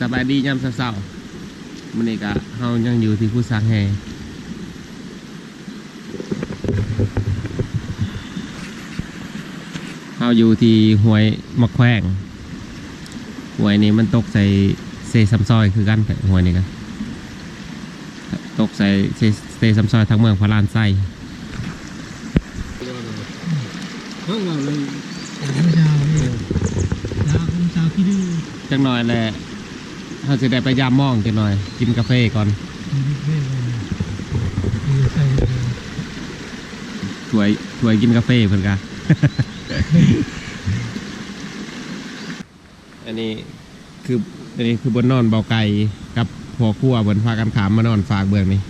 สบายดียามเช้าๆมื้อนี้ก็เฮายังอยู่ที่ผู้สร้างแฮเฮาอยู่ที่ห้วยมะแขวงห้วยนี้มันตกใส่เซซัมซอยคือกันแต่ห้วยนี้กันตกใส่เซเซซัมซอยทั้งเมืองพระลานไส้จังหน่อยแหละ เราจะได้ไปยามมองจังหน่อย กินกาแฟก่อนมีเพื่อนเลยมีใส่เลยถวยถวยกินกาแฟเพื่อนกันอันนี้คืออันนี้คือบนนอนเบาไก่กับพ่อครัวบนพากันขามมานอนฝากเบืองนี่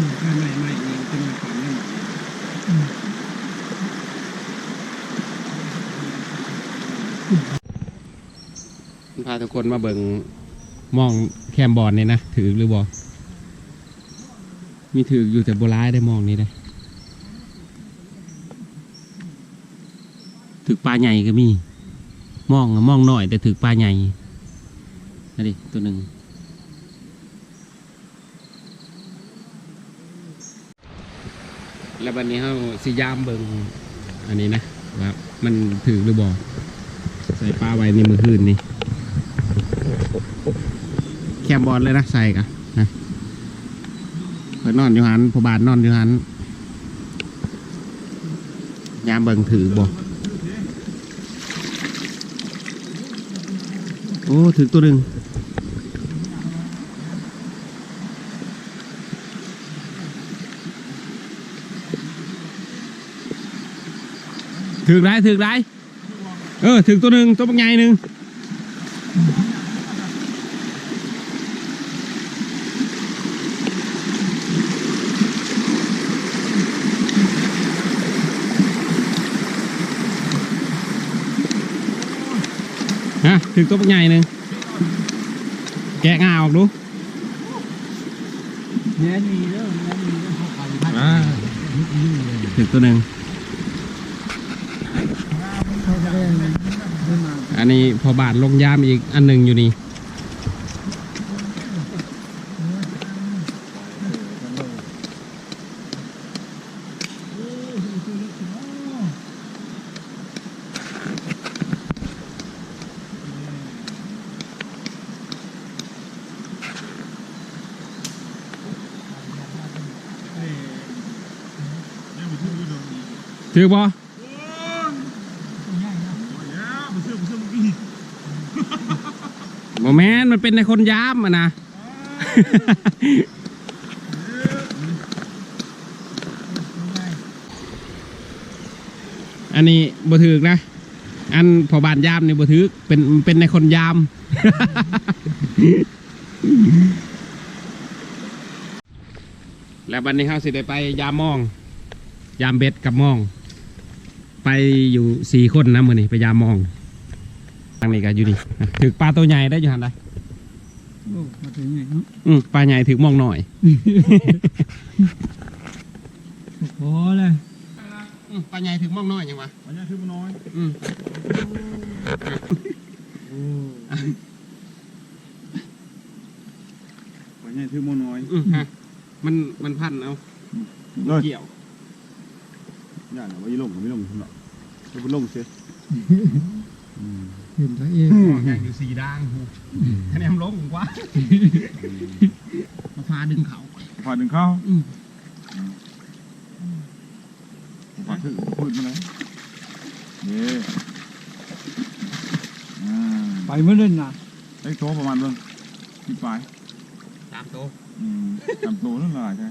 ให้ให้ใหม่ใหม่เองเป็นฝันนั่นพาทุกคนมาเบิ่งมองแคมบอลนี่นะถือหรือบอมีถืออยู่แต่โบราณได้มองนี้ได้ถือปลาใหญ่ก็มี มองมองหน่อยแต่ถือปลาใหญ่นั่นดิตัวหนึ่ง แล้ววันนี้เขาสิยามเบิงอันนี้นะว่ามันถือหรือบอใส่ปลาไว้ในมือคืนนี่แคมบอลเลยนะใส่กะนะเพิ่นนอนอยู่หันพอบานนอนอยู่หันยามเบิงถือบอโอ้ถือตัวหนึ่ง ถึกได้ถึกได้เออถึกตัวหนึ่งตัวปักใหญ่หนึ่งฮะถึกตัวปักใหญ่หนึ่งแกะงาออกดูแง่ดีเด้อแง่ดีเด้อเขาไปพัดอ่ายุ่งเลยถึกตัวหนึ่ง เขาจะได้ได้มา อันนี้พอบาทลงยามอีกอันหนึ่งอยู่นี่ถือบ่ โมันเป็นในคนยามอะนะ อันนี้บ่ถือกนะ อันพอบานยามนี่บ่ถือเป็นเป็นในคนยาม แล้ววันนี้เขาสิได้ไปยามมอง ยามเบ็ดกับมอง ไปอยู่สี่คนนะมือนี้ไปยามมองทางนี้ก็อยู่นี่ถือปลาตัวใหญ่ได้อยู่หันได้ โอ้มาถึงไงเนาะอืมปลาใหญ่ถือมองหน่อย พอเลยอืมปลาใหญ่ถือมองหน่อยยังวะอันนี้คือมันน้อยอืมอันนี้คือมันน้อย อืมฮะมันมันพันเอาเลย เกี่ยวอย่าหน่อยว่าอีลงก็ไม่ลงหรอกจะไปลงเสียอืม เห็นตัวเองใหญ่อยู่สี่ด่างคะแนนลงกว่ามาฟ้าดึงเขาฝาดึงเข้าอืมฝาถือพูดมาเลยนี่อ่าไปเมื่อเล่นนะไอ้โตประมาณเบิ่งที่ปลายตามโตอืมจำโตนั่นแหละใช่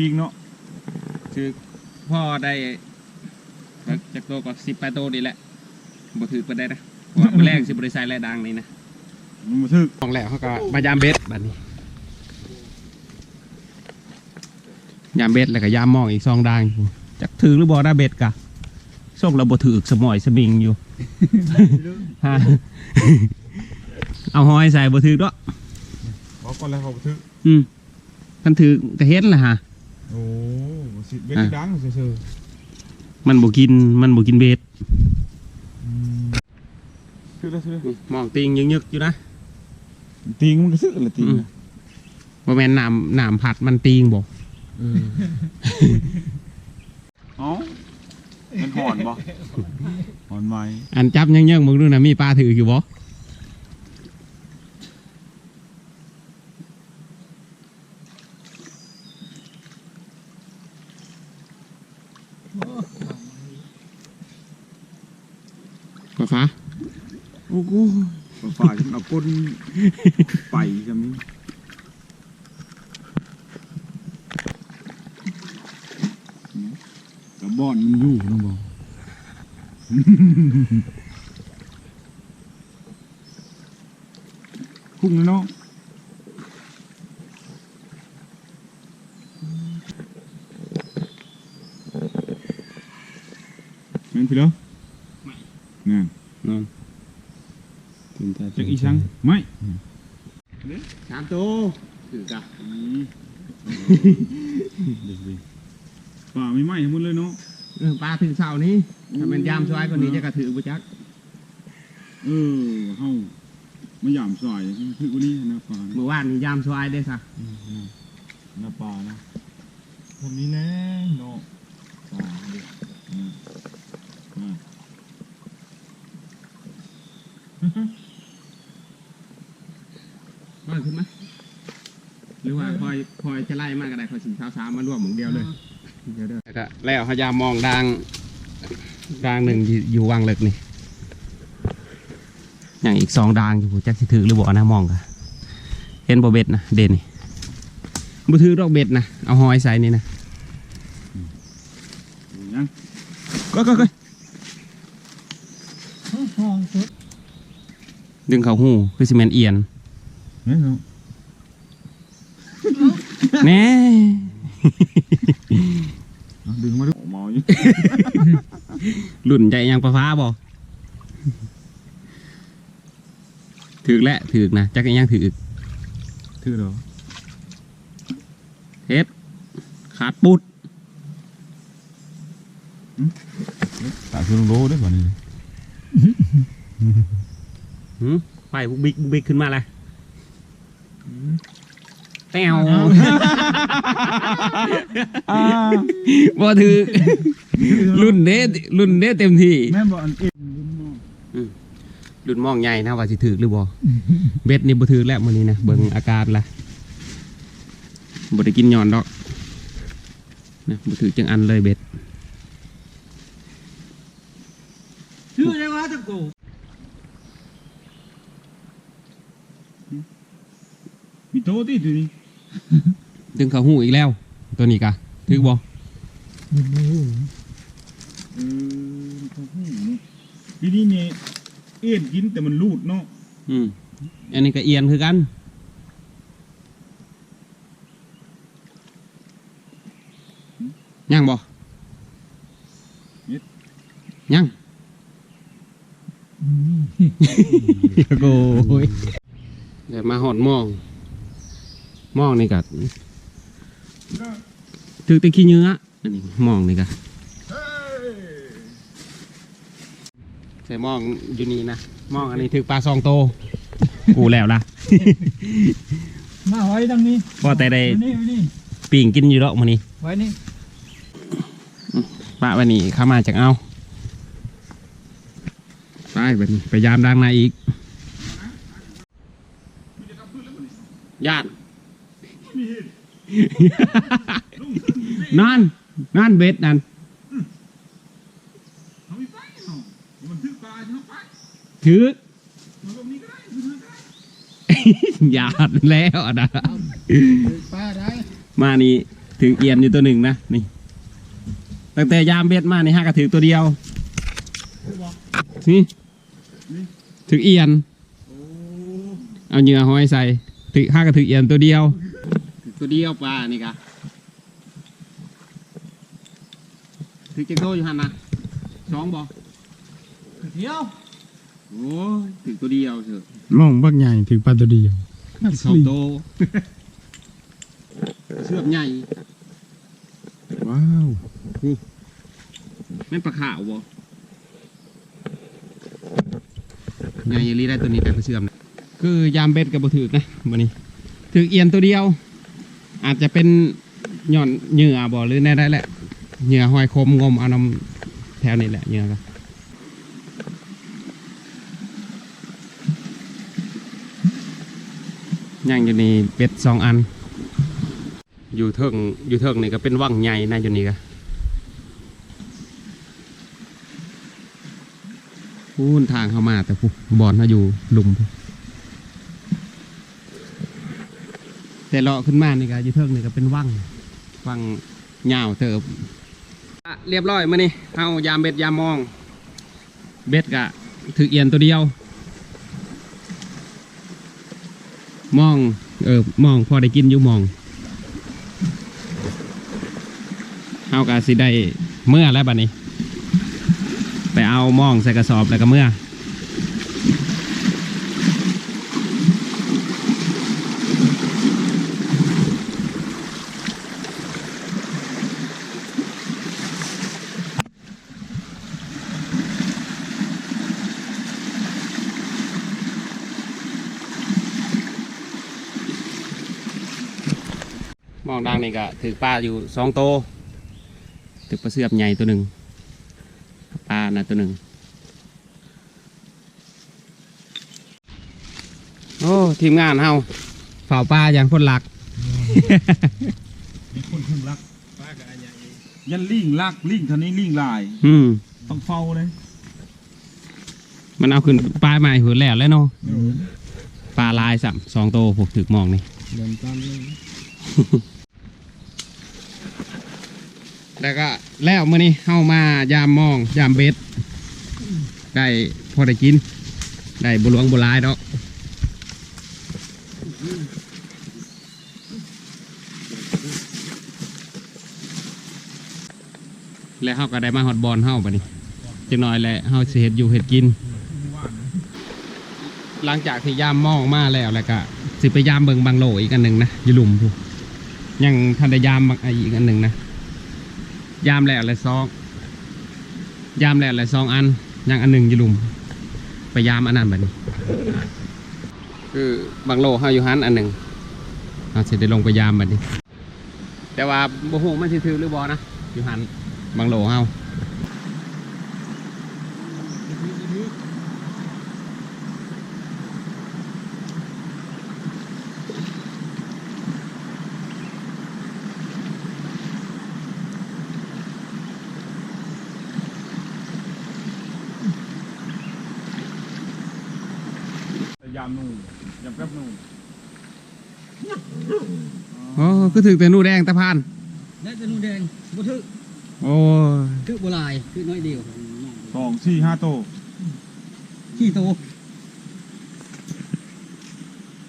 ปีกเนาะคือพ่อได้จากโตก็สิบแปดโตนี่แหละบ่ถือไปได้นะเพราะว่ามื้อแรกสิบริษัทแลดังนี่นะมันมาทึกของแล้วเขาก็มายามเบ็ดบัดนี้ ยามเบ็ดแล้วก็ยามมองอีกสองดังจักถือหรือบ่ได้เบ็ดกะส่งเราบ่ถือสมอยสมิงอยู่ ฮะเอาหอยใส่บ่ถือด้วยขอก่อนแล้วเขาทึกอืมคันถือก็เฮ็ดแหละฮะ โอ้สิเบ็ดดังเซื่อมันบ่กินมันบ่กินเบ็ดๆทึกแล้วทึกมองติงยึกๆอยู่นะตีงมันก็ซึกละตีงอืมบ่แม่นน้ำน้ำผัดมันติงบ่ เอ้ามันหอนบ่หอนไหมอันจับยังๆมึงดูนะมีปลาถืออยู่บ่ ฟ้าฟ้าโอ้โหฝ่าฟ้าฉันเอาก้นไปกันี้กระบอนมันอยู่น้องบอก พุ่งเลยเนาะเห็นพี่เหรอนั่น นอน จักอีสังไม่สามตัวถือกะป่าไม่ไหม้ทั้งหมดเลยเนาะเออปลาถือเสานี้ถ้าเป็นยามช่วยคนนี้จะกระถือบุจักเออเฮามาหยามสายคือวันนี้นะป่าเมื่อวานนี้ยามช่วยได้ซะนะป่านะทำนี้แน่เนาะป่าเด็กอ่าอ่าก็ขึ้นไหมหรือว่าคอยคอยจะไล่มากก็ได้คอยสี่เท้าสามมารวมหมึงเดียวเลยเดียวเด้อแล้วก็แล้วเขายามมองดังดังหนึ่งอยู่อยู่วางเล็กนี่อย่างอีกสองดังอยู่จักสิถือหรือบ่นะมองกะเห็นบ่เบ็ดนะเด่นนี่บ่ถือดอกเบ็ดนะเอาหอยใส่นี่นะยังก็ก็ก็ห้องสุดดึงเขาหูคือซีเมนเอียนเนี่ยเนาะ แน่ดึงมาดูมอยู่หลุ่นใจยังประฟ้าบ่ถือและถือนะจักยังถือถือหรอเฮ็ดขาดปุดตาคือลงโลได้ป่ะนี่หืมไปบุกบิกบุกบิ๊กขึ้นมาเลย แต้วอ่าบ่ถือ รุ่นเด้รุ่นเด้เต็มที่ แม่นบอกอันเอ็มรุ่นมองใหญ่นะว่าสิถือหรือบ่เบ็ดนี่บ่ถือแล้วมื้อนี้นะเบิ่งอาการละบ่ได้กินหย่อนดอกนะบ่ถือจังอันเลยเบ็ดชื่ออะไรวะตะโกมีโต๊ะที่ตัวนี้ ดึงเขาหูอีกแล้ว ตัวนี้กะถือบ่มันโอ้โหเออเขาหูเนาะทีนี้เนี่ยเอ็นกินแต่มันรูดเนาะอืมอันนี้ก็เอียนคือกันยังบ่ยังอืมโอ้ยเดี๋ยวมาหอดหมองห มองนี่กัถือแตะขี้เนื้ออันนี้หมองนี่กะใส่หมองอยู่นี่นะมองอันนี้ถึกปลาซองโตกูแล้วล่ะมาไว้ดังนี้พอแต่ได้ไว้นี่ไว้นี่ปิ่งกินอยู่ดอกมื้อนี้ไว้นี่ปะวันนี้เข้ามาจากเอาไปบัดนี้ไปยามดังนาอีกญาติ นั่น นั่นเบ็ดนั่นเขาไม่ไปเนาะมันถือปลาใช่ไหมไปถือมันตรงนี้ก็ได้ถือก็ได้ญาติแล้วอะนะป้าได้มานี่ถือเอียนอยู่ตัวหนึ่งนะนี่ ตั้งแต่ยามเบ็ดมานี่ห้ากระถือตัวเดียวนี่ถือเอียนโอ้เอาเหยื่อห้อยใส่ถือห้ากระถือเอียนตัวเดียว ตัวเดียวปลานี่กะถือเจ็กโตอยู่หันนะสองบ่เที่ยว โอ้ยถือตัวเดียวเถอะมองบักใหญ่ถึงปลาตัวเดียวสองโต เชือกใหญ่ว้าวแม่นปลาขาวบ่ใหญ่อีหลีได้ตัวนี้แต่ก็เชื่อมนะคือยามเบ็ดกับบ่ถือนะมื้อนี้ถือเอียนตัวเดียว อาจจะเป็นหย่อนเหยื่อบ่หรือแน่ได้แหละเหยื่อหอยคมงมเอานำแถวนี้แหละเหยื่อก็ย่างอยู่นี่เป็ดสองอัน อยู่เทิงอยู่เทิงนี่ก็เป็นว่างใหญ่นะอยู่นี่ก็พูนทางเข้ามาแต่ผู้บอลเขาอยู่หลุม แต่เลาะขึ้นมานี่ก็อยู่เทิงนี่ก็เป็นว่างว่างยาวเติบอะเรียบร้อยมานี่เอายามเบ็ดยามมอง เบ็ดกะถือเอียนตัวเดียว มองเออมองพอได้กินอยู่มองเอากาสิได้เมื่อแล้วบัดนี้ ไปเอาหมองใส่กระสอบแล้วก็เมื่อ มองดังนี่ก็ถือปลาอยู่สองโตวถือปลาเสือบใหญ่ตัวหนึ่งปลาน่ะตัวหนึ่งโอ้ทีมงานเฮาฝ่าปลาอย่างคนหลักมีคนถึงรักปลากับอันใหญ่ยันลิงลักลิงเท่านี้ลิงลาย อืมต้องเฝ้าเลย มันเอาขึ้นปลาใหม่หืนแล้วแล้วเนาะปลาลายสัมสองโตวพวกถึกมองนี่เดินตามเลย แล้วก็แล้วมื่อนี้เข้ามายามมองยามเบ็ดได้พอได้กิน ได้บุหลวงบุหลายดอกแล้วเขาก็ได้มาฮอดบอลเฮาปนี่จังน้อยแหละเฮาเสิเฮ็ดอยู่เฮ็ดกิน หลังจากที่ยามมองมาแล้วแล้วก็สิไปยามเบิงบางโหลอีกอันหนึ่งนะอยูหลุมพูนยังทันได้ยามอีกอันหนึ่งนะ ยามแหลกอะไรซองยามแหลกอะไรซองอันยังอันหนึ่งอยู่ลุมไปยามอันนั้นแบบนี้ คือบางโลเฮาอยู่หันอันหนึ่งเราจะได้ลงไปยามแบบนี้ แต่ว่าบ่ฮู้มันสิถือหรือบอนะอยู่หันบางโลเฮาแต่ยามนู่นยามแป๊บนู่น โอ้ คือถือแต่หนูแดงตะพานและจะนูแดงบ่ทึกโอ้ยคือบ่ลายคือน้อยเดียวสองสี่ห้าโตขี้โต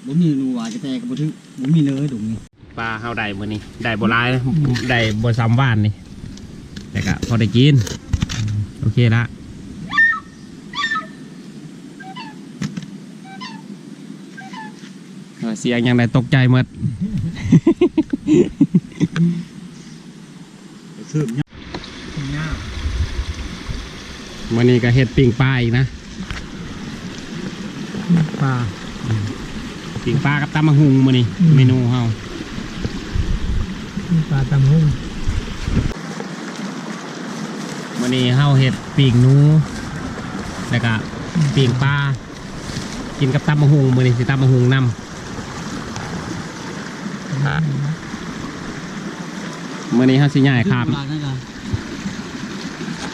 บ่มีรูว่าจะแตกบ่ทึกบ่มีเนื้อดุนี่ปลาเฮาได้มื้อนี้ได้บ่หลายนะได้บ่ซ้ำว่านนี่แต่ก็พอได้กินโอเคละ เออเสียงยังไงตกใจหมดเสื่อมเนี่ยวันนี้ก็เฮ็ดปิ้งปลาอีกนะปลาปิ่งปลากับตำมะฮุงมื้อนี้อืมเมนูเฮาปลาตำหุ่งมื้อนี้เฮาเฮ็ดปิ่งหนูแล้วก็ปิ่งปลากินกับตำมะฮุงมื้อนี้สิตำมะฮุงนํ มื้อนี้เฮาสิย้ายข้ามปลานั่นล่ะ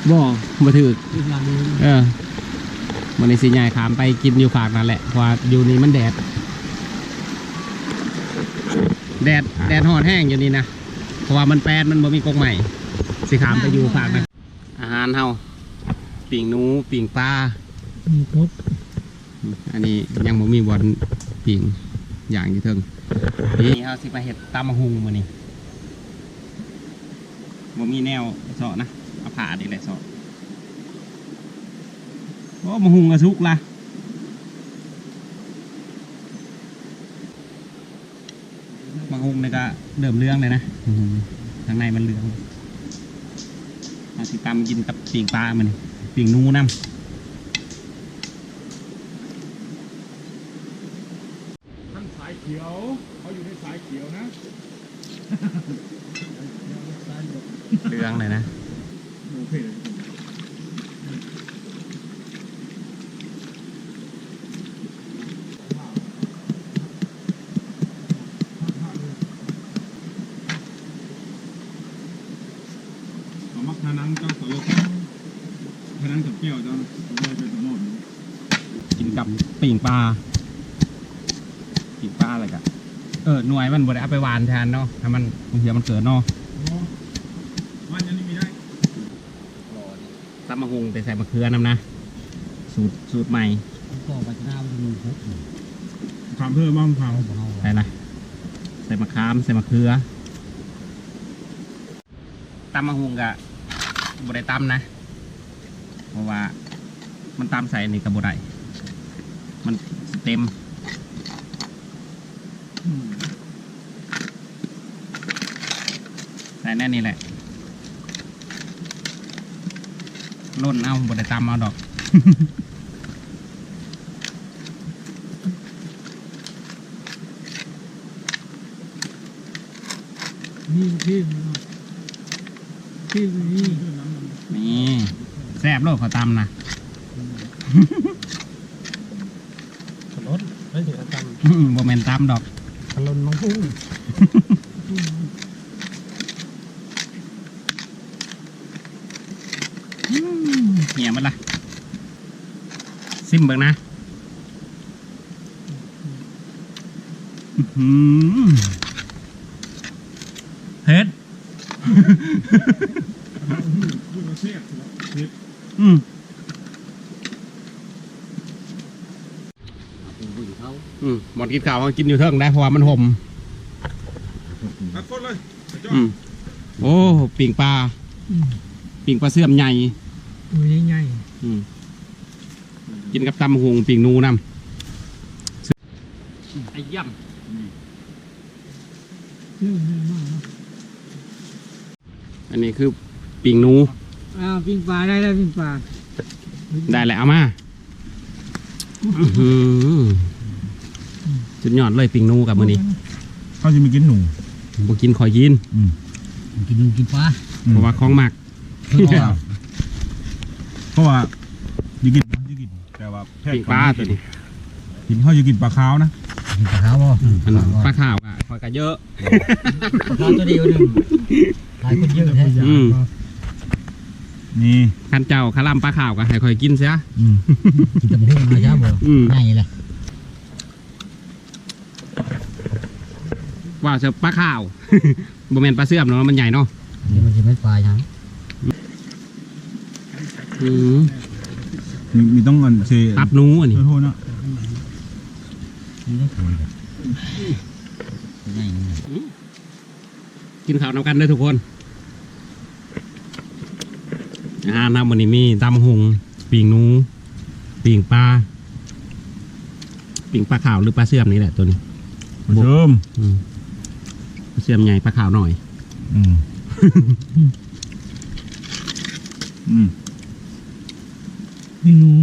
บ่บ่ถูกอีกอย่างหนึงเออมันในสีใหญ่ขามไปกินอยู่ฝากนั่นแหละเพราะว่าอยู่นี่มันแดด แดดแดดหอนแห้งอยู่นี่นะเพราะว่ามันแปดมันบ่มีกรงใหม่สิขามไปอยู่ฝากนะอาหารเฮาปิ่งหนูปิ่งปลามีครบอันนี้ยังบ่มีบอลปิ่งอย่างอยู่เทิง นี่เฮาสิมาเห็ดตำมะฮุงมื้อนี้บ่มีแนวเสาะนะเอาผ่าดีแหละเสาะโอ้มะฮุงกระสุกละมะฮุงนี่ก็เดิมเรื่องเลยนะอื้อหือข้างในมันเหลืองเอาสิตำกินกับปิ่งปลามันปิ่งหนูน้ำ ท่านสายเขียวเขาอยู่ในสายเขียวนะ เรื่องเลยนะอยเอามักทานังเจ้าสาวทานังกับเกี่ยวเจ้าเลยเป็นสมองกินกับปิ่งปลา เออหน่วยมันบไดเอาไปหวานแทนเนาะถ้ามันบางทีมันเกิดเนาะวันยังไม่ได้ซับมะฮุงแต่ใส่มะเขือน้ำนะ สูตรสูตรใหม่ก็ไปหน้ามันมีครบความเพิ่มบ้างความใส่อะไรใส่มะขามใส่มะเขือตำมะฮุงกะบไดตำนะ เพราะว่ามันตำใส่นี่กับบไดมันเต็ม ใส่แน่นี่แหละล่นเอาบไดตำเอาดอกนี่ที่ที่นี่นี่แซ่บโลกเขาตำนะขนมไม่ถึงตโมเมนตำดอก เหี่ยมันละซิมเบิงนะอื้อหือเผ็ดพูดมาเสียบแล้วเสียบอืมเขาอืมหมดกินข้าวมันกินอยู่เทิงได้เพราะว่ามันห่ม ตัดคนเลยเจ้า อืมโอ้ ปิ่งปลาปิ่งปลาเสื่อมใหญ่ตัวใหญ่อืมกินกับตำหุงปิ่งนูน้ำไอ้ย่ๆเรื่องนี้มากำอันนี้คือปิ่งนูอ่าปิ้งปลาได้แล้วปิ้งปลาได้แล้วเอามาอื้อหือจุดยอดเลยปิ่งนูกับมือนี้เขาจะมีกินหนูบ่กินขอยยิน กินกินปลาเพราะว่าของหมักเพราะว่าอยู่กินอยู่กินแต่ว่าแพทปิ่งย์ปลาตัวนี้กินเขาอยู่กินปลาขาวนะปลาขาวบ่ปลาขาวอะขอยก็เยอะปลาขาวตัวเดียวหนึ่งหลายคนเยอะแท้อืมนี่ขันเจ้าคาร่ำปลาขาวก็ให้ขอยกินเสียกินแต่ไม่มาจ้าบ่อืมง่ายเลย ว่าเสือปลาขาวบ่แม่นปลาเสื่อมเนาะมันใหญ่เนาะเดี๋ยวมันจะไม่ปลายังอืมมีมีต้องเงินเซตับหนูอันนี้โทษนะนี่ได้ผลง่ายนี่กินข้าวนำกันเด้อทุกคนอาหารนำวันนี้มีตำหุงปิ่งหนูปิ่งปลาปิ่งปลาขาวหรือปลาเสื่อมนี่แหละตัวนี้มาเชิมอืมปลา เสียมใหญ่ปลาขาวหน่อย อืม อืมเมนู้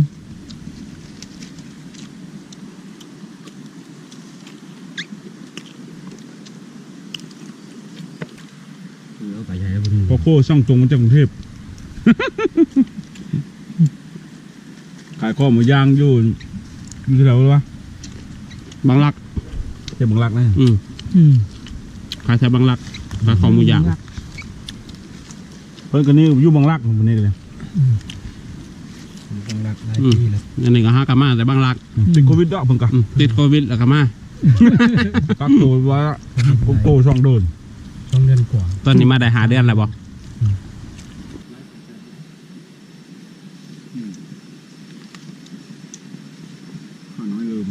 แล้พอโค้ค่ช่างจงมัาจากรุงเทพ ขายข้อหมูย่างอยู่อยู่ที่ไหนวะบางรักเจ็บบางรักนะ อืมอืม ขายแถวบางรักขายของหมูย่างเพิ่นกันนี่อยู่บังรักผมนี่เลยต้องรักหลายอืมปีแล้วอันนี้ก็หากามาแต่บางรักติดโควิดดอกเพิ่นกันอืมติดโควิดแล้วก็มากักตัวไว้ผมโตช่องโดนต้องเดือนกว่าตอนนี้มาได้หาเดือนแล้วบ่ข้าน้อยลืม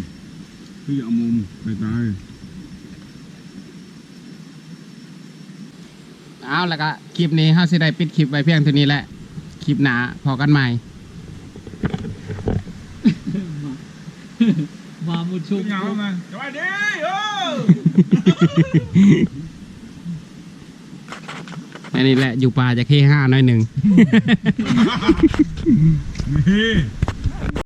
พี่เอามุมไปตาย เอาแล้วก็คลิปนี้เฮาสิได้ปิดคลิปไว้เพียงเท่านี้แหละ คลิปหน้าพอกันใหม่ มามุดชุบยาวมาสวัสดีเอออันนี้แหละอยู่ป่าจะเคห้าหน้อยหนึ่งนี่